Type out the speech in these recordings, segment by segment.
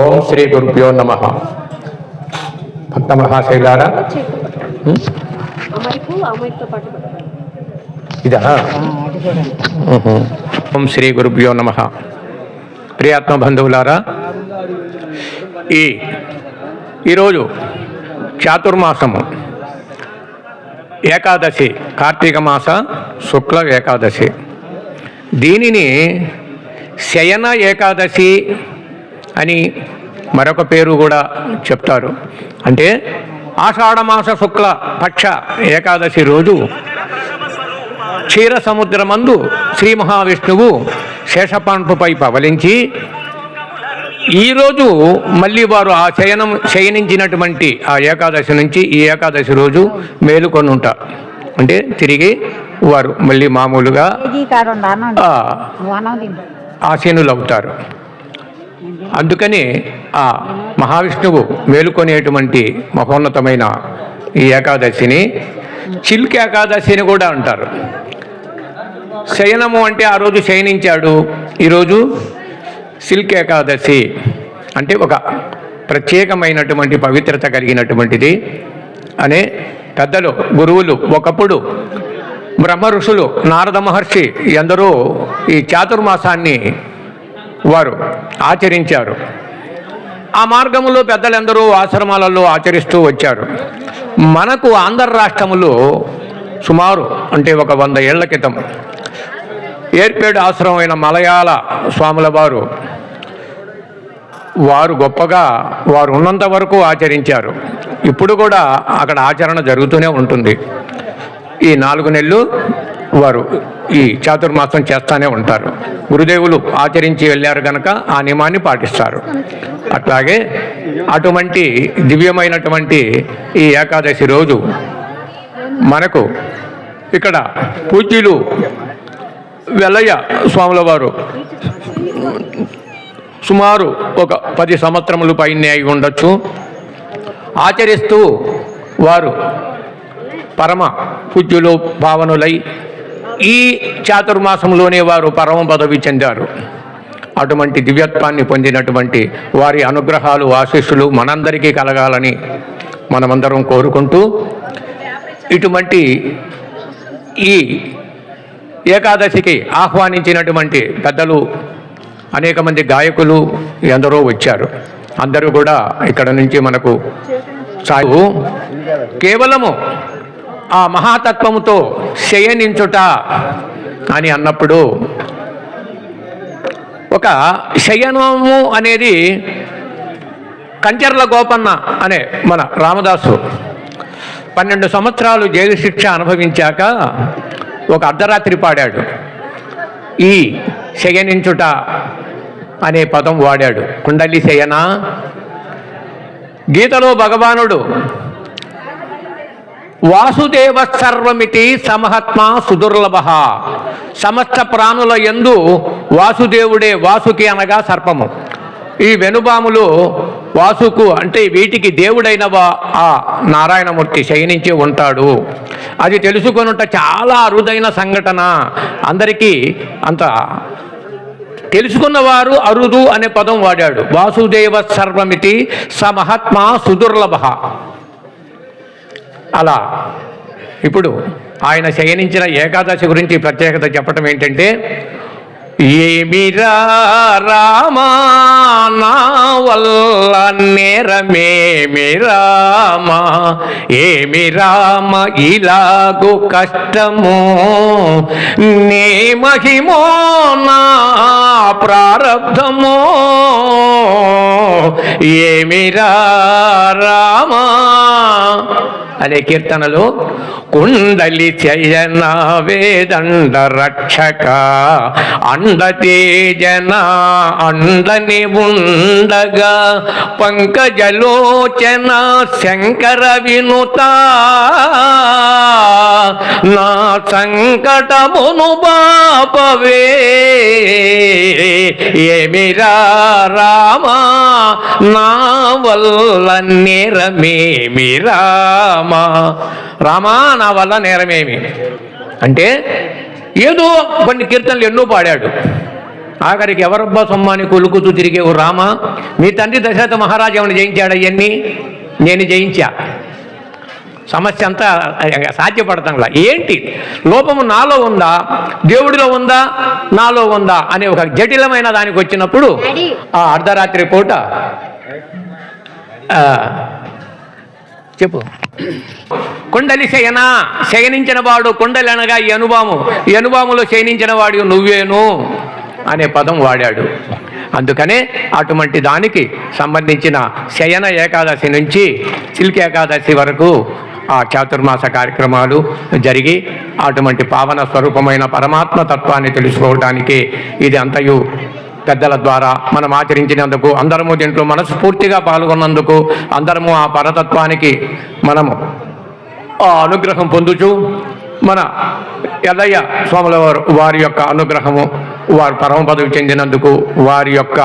ఓం శ్రీ గురుభ్యో నమ. భక్త మహాశైలారా. ఇదా. ఓం శ్రీ గురుభ్యో నమ. ప్రియాత్మ బంధువులారా ఈ ఈరోజు చాతుర్మాసము. ఏకాదశి కార్తీక మాస శుక్ల ఏకాదశి. దీనిని శయన ఏకాదశి అని మరొక పేరు కూడా చెప్తారు. అంటే ఆషాఢమాస శుక్ల పక్ష ఏకాదశి రోజు క్షీర సముద్రమందు శ్రీ మహావిష్ణువు శేషపాన్పుపై పవలించి ఈరోజు మళ్ళీ వారు ఆ శయనం శయనించినటువంటి ఆ ఏకాదశి నుంచి ఈ ఏకాదశి రోజు మేలుకొని ఉంటారు అంటే తిరిగి వారు మళ్ళీ మామూలుగా ఏకీకారం అన్నం ఆ, అన్నం తిను ఆసీనులు అవుతారు అందుకని ఆ మహావిష్ణువు మేలుకొనేటువంటి మహోన్నతమైన ఈ ఏకాదశిని చిల్క్ ఏకాదశి అని కూడా అంటారు. శయనము అంటే ఆ రోజు శయనించాడు. ఈరోజు సిల్క్ ఏకాదశి అంటే ఒక ప్రత్యేకమైనటువంటి పవిత్రత కలిగినటువంటిది అనే పెద్దలు గురువులు ఒకప్పుడు బ్రహ్మ ఋషులు నారద మహర్షి ఎందరో ఈ చాతుర్మాసాన్ని వారు ఆచరించారు. ఆ మార్గంలో పెద్దలందరూ ఆశ్రమాలలో ఆచరిస్తూ వచ్చారు. మనకు ఆంధ్ర రాష్ట్రములో సుమారు అంటే ఒక వంద ఏళ్ళ క్రితం ఏర్పేడు ఆశ్రమమైన మలయాళ స్వాముల వారు వారు గొప్పగా వారు ఉన్నంత వరకు ఆచరించారు. ఇప్పుడు కూడా అక్కడ ఆచరణ జరుగుతూనే ఉంటుంది. ఈ నాలుగు నెలలు వారు ఈ చాతుర్మాసం చేస్తూనే ఉంటారు. గురుదేవులు ఆచరించి వెళ్ళారు కనుక ఆ నియమాన్ని పాటిస్తారు. అట్లాగే అటువంటి దివ్యమైనటువంటి ఈ ఏకాదశి రోజు మనకు ఇక్కడ పూజ్యులు వెల్లయ్య స్వాముల వారు సుమారు ఒక పది సంవత్సరములు పైనే అయి ఉండొచ్చు. ఆచరిస్తూ వారు పరమ పూజ్యులు భావనులై ఈ చాతుర్మాసంలోనే వారు పరమ పదవి చెందారు. అటువంటి దివ్యత్వాన్ని పొందినటువంటి వారి అనుగ్రహాలు ఆశీస్సులు మనందరికీ కలగాలని మనమందరం కోరుకుంటూ ఇటువంటి ఈ ఏకాదశికి ఆహ్వానించినటువంటి పెద్దలు అనేక మంది గాయకులు ఎందరో వచ్చారు. అందరూ కూడా ఇక్కడ నుంచి మనకు సాగు కేవలము ఆ మహాతత్వముతో శయనించుట అని అన్నప్పుడు ఒక శయనము అనేది కంచర్ల గోపన్న అనే మన రామదాసు పన్నెండు సంవత్సరాలు జైలు శిక్ష అనుభవించాక ఒక అర్ధరాత్రి పాడాడు. ఈ శయనించుట అనే పదం వాడాడు. కుండలి శయన గీతలో భగవానుడు వాసుదేవ సర్వమితి సమహత్మ సుదుర్లభ. సమస్త ప్రాణుల ఎందు వాసుదేవుడే వాసుకి అనగా సర్పము. ఈ వెనుబాములు వాసుకు అంటే వీటికి దేవుడైన ఆ నారాయణమూర్తి శయనించి ఉంటాడు. అది తెలుసుకొనుట చాలా అరుదైన సంఘటన. అందరికీ అంత తెలుసుకున్నవారు అరుదు అనే పదం వాడాడు. వాసుదేవ సర్వమితి సమహత్మ సుదుర్లభ. అలా. ఇప్పుడు ఆయన శయనించిన ఏకాదశి గురించి ప్రత్యేకత చెప్పటం ఏంటంటే ఏమిరా రామా నా వల్ల నేరమేమి రామా? ఏమి రామ ఇలాగు కష్టము? నే మహిమో నా ప్రారంధము ఏమిరా రామా? అనే కీర్తనలో కుండలి చయన వేదండ రక్షక అండ తేజన అండని ఉండగా పంకజలోచన శంకర వినుత. నా సంకటమును బాపవే ఏమిరా రామా? నా వల్ల నేరమేమి రామా రామా నా వల్ల నేరమేమి? అంటే ఏదో కొన్ని కీర్తనలు ఎన్నో పాడాడు. ఆఖరికి ఎవరబ్బా సొమ్మాని కొలుకుతూ తిరిగేవు రామ? మీ తండ్రి దశరథ మహారాజు ఏమైనా జయించాడు అవన్నీ నేను జయించా. సమస్య అంతా సాధ్యపడతంలా ఏంటి? లోపము నాలో ఉందా? దేవుడిలో ఉందా? నాలో ఉందా? అనే ఒక జటిలమైన దానికి వచ్చినప్పుడు ఆ అర్ధరాత్రి పూట చెప్పు. కుండలి శయన శయనించిన వాడు కుండలి అనగా ఈ అనుభవము. ఈ అనుభవములో శయనించిన వాడు నువ్వేను అనే పదం వాడాడు. అందుకనే అటువంటి దానికి సంబంధించిన శయన ఏకాదశి నుంచి సిల్క్ ఏకాదశి వరకు ఆ చాతుర్మాస కార్యక్రమాలు జరిగి అటువంటి పావన స్వరూపమైన పరమాత్మ తత్వాన్ని తెలుసుకోవడానికి ఇది అంతయు పెద్దల ద్వారా మనం ఆచరించినందుకు అందరము దీంట్లో మనస్ఫూర్తిగా పాల్గొన్నందుకు అందరము ఆ పరతత్వానికి మనము అనుగ్రహం పొందుచు మన ఎల్లయ్య స్వాముల వారు వారి యొక్క అనుగ్రహము వారు పరమ పదవి చెందినందుకు వారి యొక్క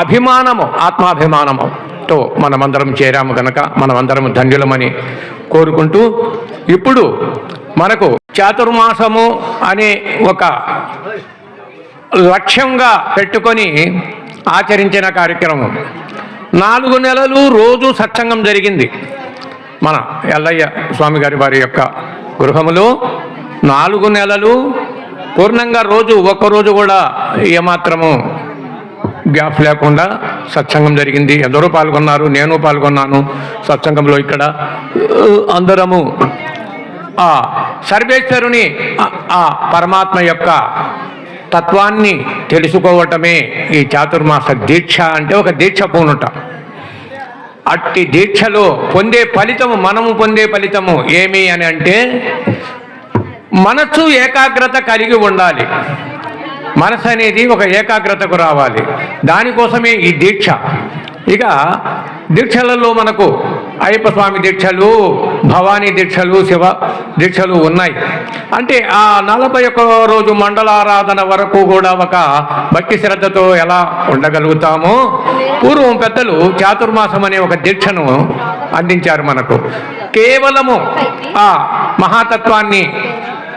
అభిమానము ఆత్మాభిమానముతో మనమందరం చేరాము కనుక మనమందరం ధన్యులమని కోరుకుంటూ ఇప్పుడు మనకు చాతుర్మాసము అనే ఒక లక్ష్యంగా పెట్టుకొని ఆచరించిన కార్యక్రమం. నాలుగు నెలలు రోజు సత్సంగం జరిగింది. మన ఎల్లయ్య స్వామి గారి వారి యొక్క గృహములో నాలుగు నెలలు పూర్ణంగా రోజు ఒక్కరోజు కూడా ఏమాత్రము గ్యాప్ లేకుండా సత్సంగం జరిగింది. ఎందరో పాల్గొన్నారు నేను పాల్గొన్నాను సత్సంగంలో ఇక్కడ. అందరము ఆ సర్వేశ్వరుని ఆ పరమాత్మ యొక్క తత్వాన్ని తెలుసుకోవటమే ఈ చాతుర్మాస దీక్ష అంటే ఒక దీక్ష పూనుట. అట్టి దీక్షలో పొందే ఫలితము మనము పొందే ఫలితము ఏమి అని అంటే మనస్సు ఏకాగ్రత కలిగి ఉండాలి. మనసు అనేది ఒక ఏకాగ్రతకు రావాలి. దానికోసమే ఈ దీక్ష. ఇక దీక్షలలో మనకు అయ్యప్ప స్వామి దీక్షలు భవానీ దీక్షలు శివ దీక్షలు ఉన్నాయి. అంటే ఆ నలభై ఒక్క రోజు మండలారాధన వరకు కూడా ఒక భక్తి శ్రద్ధతో ఎలా ఉండగలుగుతామో? పూర్వం పెద్దలు చాతుర్మాసం అనే ఒక దీక్షను అందించారు మనకు. కేవలము ఆ మహాతత్వాన్ని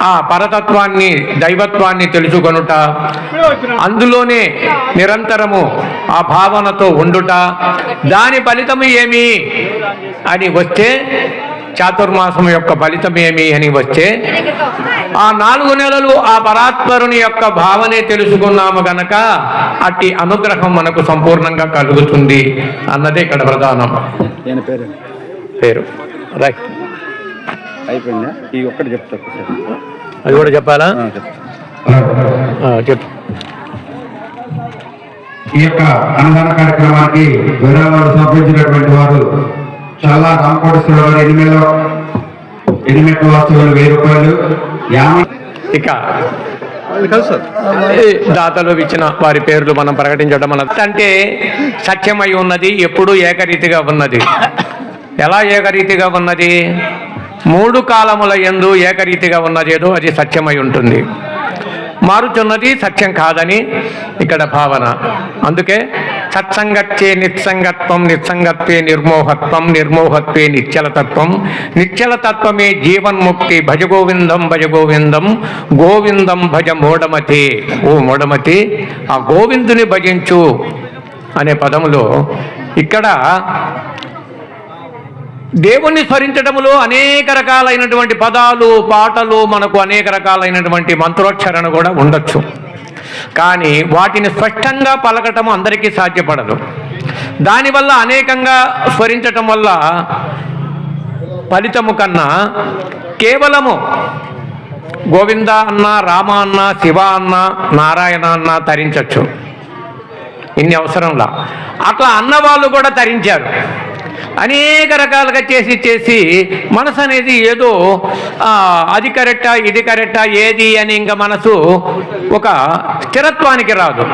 ఆ పరతత్వాన్ని దైవత్వాన్ని తెలుసుకొనుట అందులోనే నిరంతరము ఆ భావనతో ఉండుట దాని ఫలితము ఏమి అని వస్తే చాతుర్మాసం యొక్క ఫలితం ఏమి అని వస్తే ఆ నాలుగు నెలలు ఆ పరాత్పరుని యొక్క భావనే తెలుసుకున్నాము గనక అట్టి అనుగ్రహం మనకు సంపూర్ణంగా కలుగుతుంది అన్నదే ఇక్కడ ప్రధానం. పేరు? పేరు. రైట్ అయిపోయిందా? ఈ ఒక్కటి చెప్తా అది కూడా చెప్పాలా? ఆ, చెప్తా. చెప్పు. ఈ యొక్క అన్నదాన కార్యక్రమానికి విరాళాలు సమర్పించినటువంటి వారు చాలా రామకోటేశ్వర గారు ఎనిమిదిలో ఎనిమిది వస్తువులు వెయ్యి రూపాయలు. ఇక దాతలు ఇచ్చిన వారి పేర్లు మనం ప్రకటించడం మన అంటే సత్యమై ఉన్నది ఎప్పుడూ ఏకరీతిగా ఉన్నది. ఎలా ఏకరీతిగా ఉన్నది? మూడు కాలముల ఎందు ఏకరీతిగా ఉన్నదేదో అది సత్యమై ఉంటుంది. మారుచున్నది సత్యం కాదని ఇక్కడ భావన. అందుకే సత్సంగత్యే నిత్సంగత్వం నిత్సంగత్వే నిర్మోహత్వం నిర్మోహత్వే నిశ్చలతత్వం. నిశ్చలతత్వమే జీవన్ముక్తి భజ గోవిందం భజ గోవిందం గోవిందం భజ మూఢమతి ఓ మూఢమతి ఆ గోవిందుని భజించు అనే పదములో ఇక్కడ దేవుణ్ణి స్మరించడంలో అనేక రకాలైనటువంటి పదాలు పాటలు మనకు అనేక రకాలైనటువంటి మంత్రోచ్చరణ కూడా ఉండొచ్చు. కానీ వాటిని స్పష్టంగా పలకటం అందరికీ సాధ్యపడదు. దానివల్ల అనేకంగా స్మరించటం వల్ల ఫలితము కన్నా కేవలము గోవింద అన్న రామ అన్న శివ అన్న నారాయణ అన్న తరించవచ్చు ఇన్ని అవసరంలా. అట్లా అన్నవాళ్ళు కూడా తరించారు. అనేక రకాలుగా చేసి చేసి మనసు అనేది ఏదో అది కరెక్టా ఇది కరెక్టా ఏది అని ఇంకా మనసు ఒక స్థిరత్వానికి రాదు.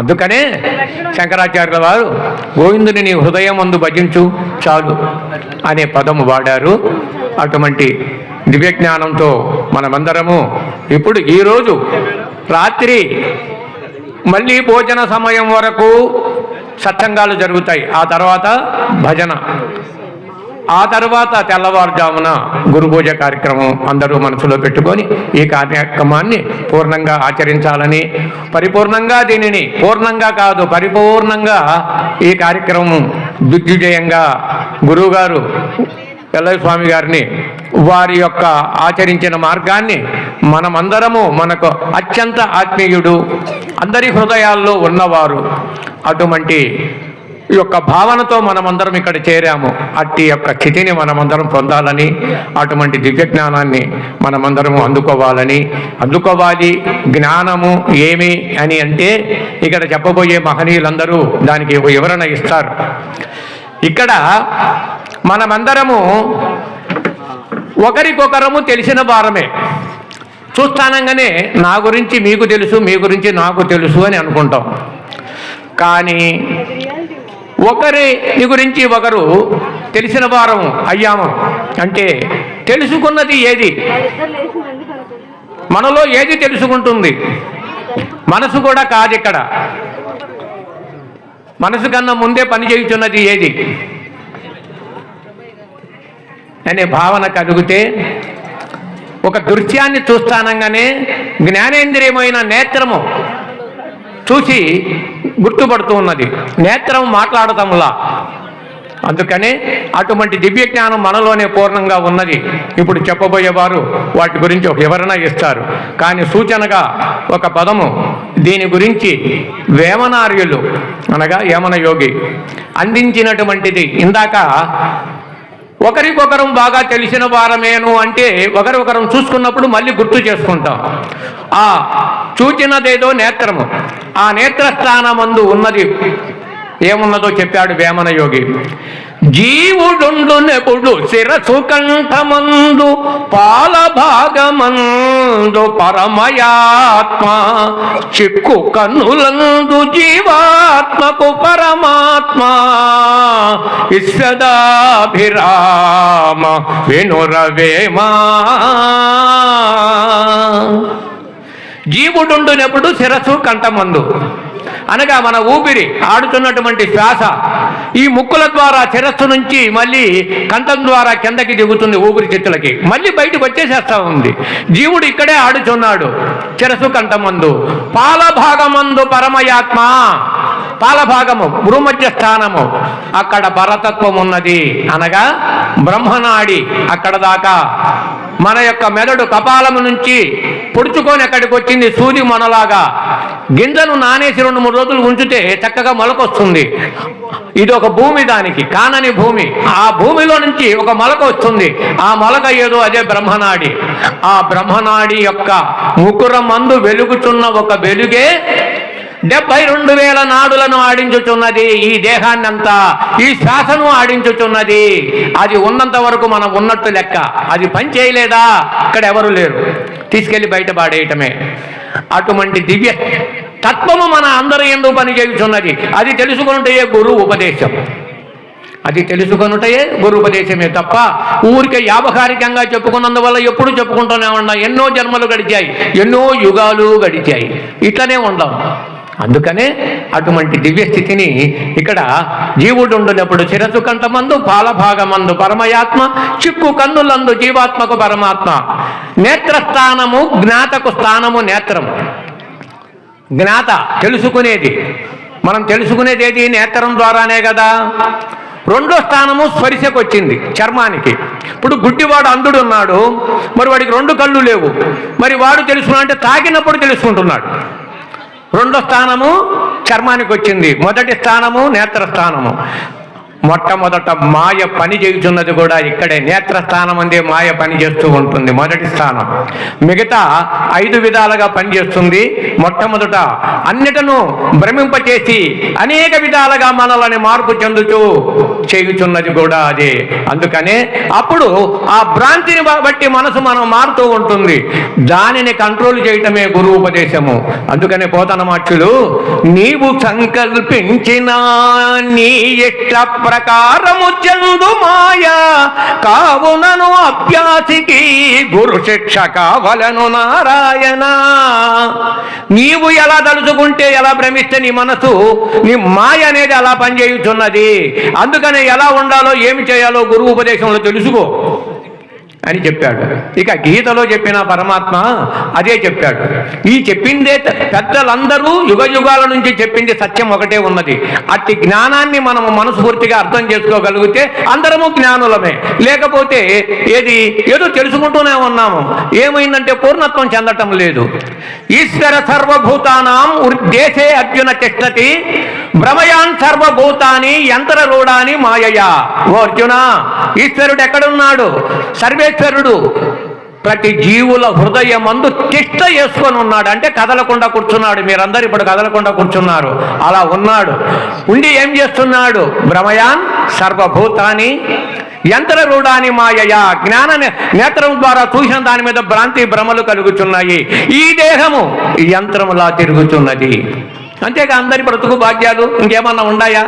అందుకనే శంకరాచార్యుల వారు గోవిందుని నీ హృదయం అందు భజించు చాలు అనే పదము వాడారు. అటువంటి దివ్యజ్ఞానంతో మనమందరము ఇప్పుడు ఈరోజు రాత్రి మళ్ళీ భోజన సమయం వరకు సత్సంగాలు జరుగుతాయి. ఆ తర్వాత భజన. ఆ తర్వాత తెల్లవారుజామున గురు పూజ కార్యక్రమం అందరూ మనసులో పెట్టుకొని ఈ కార్యక్రమాన్ని పూర్ణంగా ఆచరించాలని పరిపూర్ణంగా దీనిని పూర్ణంగా కాదు పరిపూర్ణంగా ఈ కార్యక్రమం దిగ్విజయంగా గురువుగారు ఎల్లయ్య స్వామి గారిని వారి యొక్క ఆచరించిన మార్గాన్ని మనమందరము మనకు అత్యంత ఆత్మీయుడు అందరి హృదయాల్లో ఉన్నవారు. అటువంటి ఈ యొక్క భావనతో మనమందరం ఇక్కడ చేరాము. అట్టి యొక్క స్థితిని మనమందరం పొందాలని అటువంటి దివ్య జ్ఞానాన్ని మనమందరము అందుకోవాలని. అందుకోవాలి జ్ఞానము ఏమి అని అంటే ఇక్కడ చెప్పబోయే మహనీయులందరూ దానికి ఒక వివరణ ఇస్తారు. ఇక్కడ మనమందరము ఒకరికొకరము తెలిసిన వారమే. చూస్తానంగానే నా గురించి మీకు తెలుసు మీ గురించి నాకు తెలుసు అని అనుకుంటాం. కానీ ఒకరి గురించి ఒకరు తెలిసిన వారం అయ్యాము. అంటే తెలుసుకున్నది ఏది? మనలో ఏది తెలుసుకుంటుంది? మనసు కూడా కాదు ఇక్కడ. మనసు కన్నా ముందే పని చేయుచున్నది ఏది? అనే భావన కలిగితే ఒక దృశ్యాన్ని చూస్తానంగానే జ్ఞానేంద్రియమైన నేత్రము చూసి గుర్తుపడుతూ ఉన్నది. నేత్రం మాట్లాడటంలా అందుకనే అటువంటి దివ్య జ్ఞానం మనలోనే పూర్ణంగా ఉన్నది. ఇప్పుడు చెప్పబోయేవారు వాటి గురించి ఒక వివరణ ఇస్తారు. కానీ సూచనగా ఒక పదము దీని గురించి వేమనార్యులు అనగా యమన యోగి అందించినటువంటిది. ఇందాక ఒకరికొకరం బాగా తెలిసిన వారమేను అంటే ఒకరికొకరం చూసుకున్నప్పుడు మళ్ళీ గుర్తు చేసుకుంటాం. ఆ చూచినదేదో నేత్రము. ఆ నేత్రస్థానమందు ఉన్నది ఏమున్నదో చెప్పాడు వేమన యోగి. జీవుడుండునెప్పుడు శిరసు కంఠమందు పాల భాగమందు పరమయాత్మ చిక్కు కన్నులందు జీవాత్మకు పరమాత్మ. ఇస్సదాభిరామ వినురవేమా? జీవుడుండునప్పుడు శిరసు కంఠమందు. అనగా మన ఊపిరి ఆడుతున్నటువంటి శ్వాస. ఈ ముక్కుల ద్వారా చిరస్సు నుంచి మళ్ళీ కంఠం ద్వారా కిందకి దిగుతుంది ఊపిరి చెట్టులకి మళ్ళీ బయటకు వచ్చేసేస్తా ఉంది. జీవుడు ఇక్కడే ఆడుచున్నాడు చిరసు కంఠమందు. పాలభాగమందు పరమయాత్మ. పాలభాగము భూమధ్య స్థానము. అక్కడ పరతత్వం ఉన్నది అనగా బ్రహ్మనాడి అక్కడ దాకా. మన యొక్క మెదడు కపాలము నుంచి పొడుచుకొని ఎక్కడికి వచ్చింది సూది మనలాగా. గింజను నానేసి రెండు మూడు రోజులు ఉంచితే చక్కగా మొలకొస్తుంది. ఇది ఒక భూమి దానికి కానని భూమి. ఆ భూమిలో నుంచి ఒక మొలక వస్తుంది. ఆ మొలక ఏదో అదే బ్రహ్మనాడి. ఆ బ్రహ్మనాడి యొక్క ముకుర మందు వెలుగుతున్న ఒక వెలుగే డెబ్బై రెండు వేల నాడులను ఆడించుచున్నది ఈ దేహాన్ని అంతా ఈ శ్వాసను ఆడించుచున్నది. అది ఉన్నంత వరకు మనం ఉన్నట్టు లెక్క. అది పని చేయలేదా? ఇక్కడ ఎవరు లేరు. తీసుకెళ్ళి బయట పాడేయటమే. అటువంటి దివ్య తత్వము మన అందరి ఎందు పనిచేయుచున్నది అది తెలుసుకుంటే గురువు ఉపదేశం. అది తెలుసుకొనుటయే గురుపదేశమే తప్ప ఊరికే యావహారికంగా చెప్పుకున్నందువల్ల ఎప్పుడు చెప్పుకుంటూనే ఉన్నాం ఎన్నో జన్మలు గడిచాయి. ఎన్నో యుగాలు గడిచాయి. ఇట్లనే ఉందాం అందుకనే అటువంటి దివ్య స్థితిని ఇక్కడ జీవుడుండునప్పుడు చిరసు కంఠమందు పాలభాగమందు పరమయాత్మ చిక్కు కన్నులందు జీవాత్మకు పరమాత్మ. నేత్రస్థానము జ్ఞాతకు స్థానము నేత్రము జ్ఞాత తెలుసుకునేది. మనం తెలుసుకునేది ఏది? నేత్రం ద్వారానే కదా. రెండో స్థానము స్పరిశకు వచ్చింది చర్మానికి. ఇప్పుడు గుడ్డివాడు అంధుడు ఉన్నాడు మరి వాడికి రెండు కళ్ళు లేవు. మరి వాడు తెలుసుకున్నా అంటే తాకినప్పుడు తెలుసుకుంటున్నాడు. రెండో స్థానము చర్మానికి వచ్చింది. మొదటి స్థానము నేత్ర స్థానము. మొట్టమొదట మాయ పని చేయుచున్నది కూడా ఇక్కడే. నేత్రస్థానం అందే మాయ పని చేస్తూ ఉంటుంది. మొదటి స్థానం. మిగతా ఐదు విధాలుగా పనిచేస్తుంది మొట్టమొదట అన్నిటను భ్రమింపచేసి అనేక విధాలుగా మనల్ని మార్పు చెందుతూ చేయుచున్నది కూడా అదే. అందుకనే అప్పుడు ఆ భ్రాంతిని బట్టి మనసు మనం మారుతూ ఉంటుంది. దానిని కంట్రోల్ చేయటమే గురువు ఉపదేశము అందుకనే పోతన పోతనమాక్షులు నీవు సంకల్పించిన నీ ఇష్ట ప్రకారము చెందు మాయ. కావునను అభ్యాసికి గురు శిక్ష కావలను నారాయణ. నీవు ఎలా తలుచుకుంటే ఎలా భ్రమిస్తే నీ మనసు నీ మాయ అనేది అలా పనిచేయుచున్నది. అందుకని ఎలా ఉండాలో ఏమి చేయాలో గురువు ఉపదేశంలో తెలుసుకో. అని చెప్పాడు. ఇక గీతలో చెప్పిన పరమాత్మ అదే చెప్పాడు. ఈ చెప్పిందే పెద్దలందరూ యుగ యుగాల నుంచి చెప్పింది సత్యం ఒకటే ఉన్నది. అట్టి జ్ఞానాన్ని మనము మనస్ఫూర్తిగా అర్థం చేసుకోగలిగితే అందరము జ్ఞానులమే. లేకపోతే ఏది ఏదో తెలుసుకుంటూనే ఉన్నాము. ఏమైందంటే పూర్ణత్వం చెందటం లేదు. ఈశ్వర సర్వభూతానాం దేశే అర్జున తిష్టతి. భ్రమయాన్ సర్వభూతాని యంత్రరూఢాని మాయయా. ఓ అర్జున ఈశ్వరుడు ఎక్కడున్నాడు? సర్వే పరమేశ్వరుడు ప్రతి జీవుల హృదయమందు తిష్ట వేసుకొని ఉన్నాడు. అంటే కదలకుండా కూర్చున్నాడు. మీరందరూ ఇప్పుడు కదలకుండా కూర్చున్నారు. అలా ఉన్నాడు. ఉండి ఏం చేస్తున్నాడు? భ్రమయాన్ సర్వభూతాని యంత్ర రూఢాని మాయయా. జ్ఞాన నేత్రం ద్వారా చూసిన దాని మీద భ్రాంతి భ్రమలు కలుగుతున్నాయి ఈ దేహము ఈ యంత్రములా తిరుగుతున్నది అంతేగా అందరి బ్రతుకు భాగ్యాలు ఇంకేమన్నా ఉన్నాయా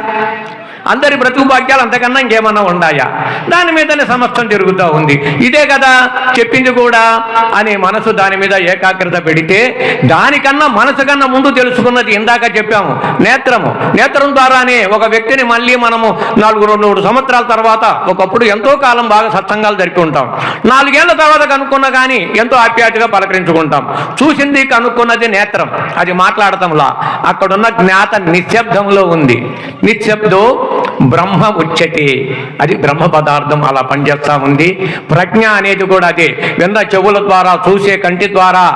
అందరి బ్రతుకు భాగ్యాలు అంతకన్నా ఇంకేమన్నా ఉన్నాయా దాని మీదనే సమస్తం జరుగుతూ ఉంది. ఇదే కదా చెప్పింది కూడా అనే మనసు దాని మీద ఏకాగ్రత పెడితే దానికన్నా మనసు కన్నా ముందు తెలుసుకున్నది ఇందాక చెప్పాము. నేత్రము. నేత్రం ద్వారానే ఒక వ్యక్తిని మళ్ళీ మనము నాలుగు రెండు మూడు సంవత్సరాల తర్వాత ఒకప్పుడు ఎంతో కాలం బాగా సత్సంగాలు జరిపి ఉంటాం. నాలుగేళ్ళ తర్వాత కనుక్కున్నా కానీ ఎంతో ఆప్యాయతగా పలకరించుకుంటాం. చూసింది కనుక్కున్నది నేత్రం. అది మాట్లాడటంలా. అక్కడున్న జ్ఞాత నిశ్శబ్దంలో ఉంది. నిశ్శబ్దో బ్రహ్మ ఉచ్యతే. అది బ్రహ్మ పదార్థం అలా పనిచేస్తూ ఉంది. ప్రజ్ఞ అనేది కూడా అదే. వింద చెవుల ద్వారా చూసే కంటి ద్వారా.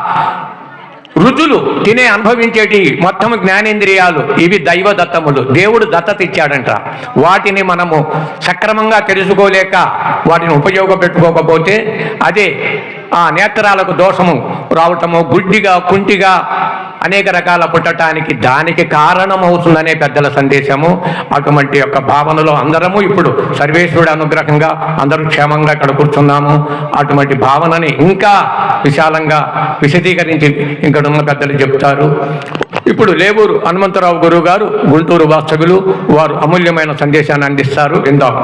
రుచులు తినే అనుభవించేటి మొత్తం జ్ఞానేంద్రియాలు. ఇవి దైవ దత్తములు దేవుడు దత్తత ఇచ్చాడంట వాటిని మనము సక్రమంగా తెలుసుకోలేక వాటిని ఉపయోగపెట్టుకోకపోతే అదే ఆ నేత్రాలకు దోషము రావటము గుడ్డిగా కుంటిగా అనేక రకాల పుట్టటానికి దానికి కారణమవుతుందనే పెద్దల సందేశము. అటువంటి యొక్క భావనలో అందరము ఇప్పుడు సర్వేశ్వరుడు అనుగ్రహంగా అందరూ క్షేమంగా ఇక్కడ కూర్చున్నాము. అటువంటి భావనని ఇంకా విశాలంగా విశదీకరించి ఇక్కడ ఉన్న పెద్దలు చెప్తారు ఇప్పుడు లేవూరు హనుమంతరావు గురువు గారు గుంటూరు వాస్తవ్యులు వారు అమూల్యమైన సందేశాన్ని అందిస్తారు. విందాం.